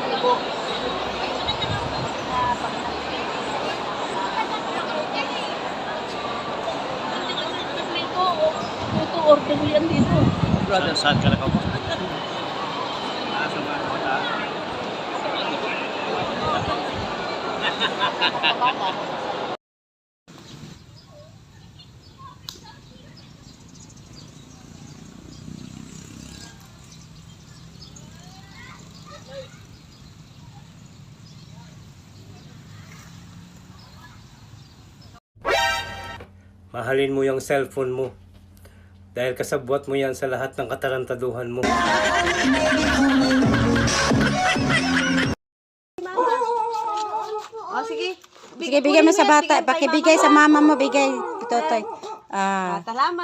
libo. Ito, order mo yan dito. Brother, saan ka nakapunta? Thank you. Mahalin mo yung cellphone mo. Dahil kasabwat mo yan sa lahat ng katarantaduhan mo. Oh, sige. Sige, bigay mo sa bata. Pakibigay sa mama mo, bigay. Totoy. Ah. Salamat.